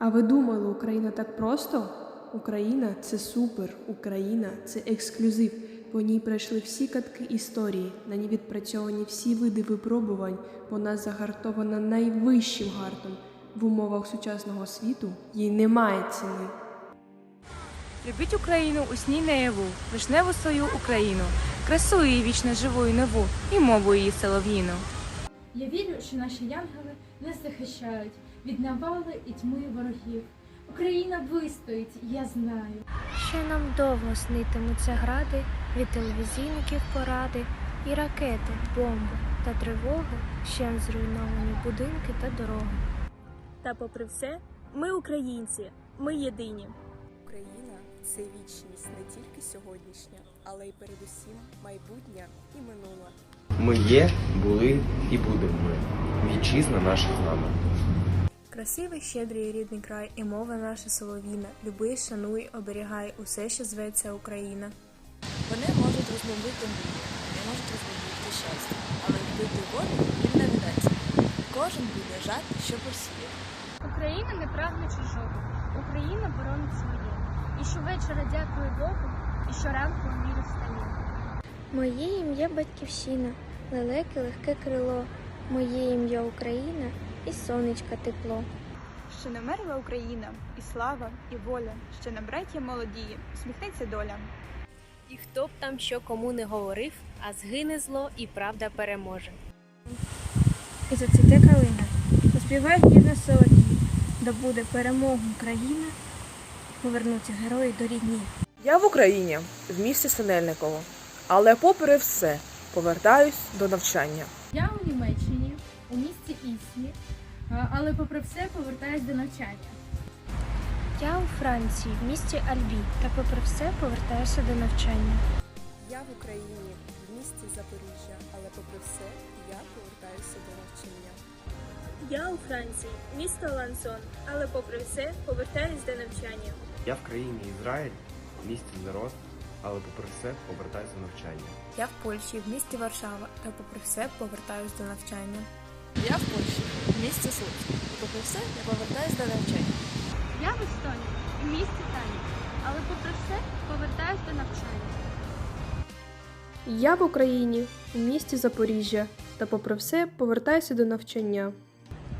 А ви думали, Україна так просто? Україна це супер, Україна це ексклюзив. По ній пройшли всі катки історії, на ній відпрацьовані всі види випробувань. Вона загартована найвищим гартом. В умовах сучасного світу їй немає ціни. Любіть Україну у сні наяву, вишневу свою Україну, красу її вічно живу і нову, і мову її солов'їну. Я вірю, що наші янголи нас захищають від навали і тьми ворогів. Україна вистоїть, я знаю. Ще нам довго снитимуться гради від телевізійників поради і ракети, бомби та тривоги, ще зруйновані будинки та дороги. Та попри все, ми українці, ми єдині. Україна це вічність не тільки сьогоднішня, але й передусім майбутнє і минуле. Ми є, були і будемо ми. Вітчизна наша з нами. Красивий, щедрий рідний край і мова наша солов'їна. Люби, шануй, оберігай усе, що зветься Україна. Вони можуть розбомбити мрії, не можуть розбомбити щастя, але вбити волю їм не вдасться. Кожен буде жати, що посіяв. Україна не прагне чужого, Україна боронить своє. І щовечора дякую Богу, і щоранку вірю встає. Моє ім'я Батьківщина, лелеки легке крило, моє ім'я Україна і сонечка тепло. Що не мерла Україна, і слава, і воля, що на браття молодіє, усміхнеться доля. І хто б там що кому не говорив, а згине зло і правда переможе. І зацвіте калина, заспівають ніжно да буде перемогу Україна, повернуться герої до рідні. Я в Україні, в місті Синельниково, але попри все повертаюсь до навчання. Я у Німеччині, у місті Ісмі, а, але попри все повертаюсь до навчання. Я у Франції, в місті Альбі, та попри все повертаюся до навчання. Я в Україні, в місті Запоріжжя, але попри все, я повертаюся до навчання. Я у Франції, місто Лансон, але попри все повертаюсь до навчання. Я в країні Ізраїль, в місті Народ, але попри все повертаюся до навчання. Я в Польщі, в місті Варшава, та попри все повертаюсь до навчання. Я в Польщі, в місті Слуцьк. І попри все, я повертаюсь до навчання. Я в Естонії, в місті Тані, але попри все повертаюсь до навчання. Я в Україні, у місті Запоріжжя, та попри все повертаюся до навчання.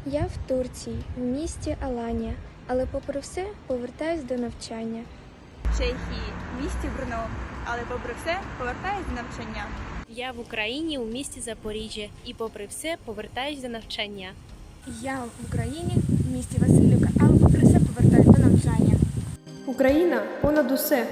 Я в Турції, в місті Аланія, але попри все повертаюсь до навчання. В Чехії, в місті Брно, але попри все повертаюсь до навчання. Я в Україні у місті Запоріжжя і попри все повертаюсь до навчання. Я в Україні, в місті Васильівка, але попри все повертаюсь до навчання. Україна понад усе.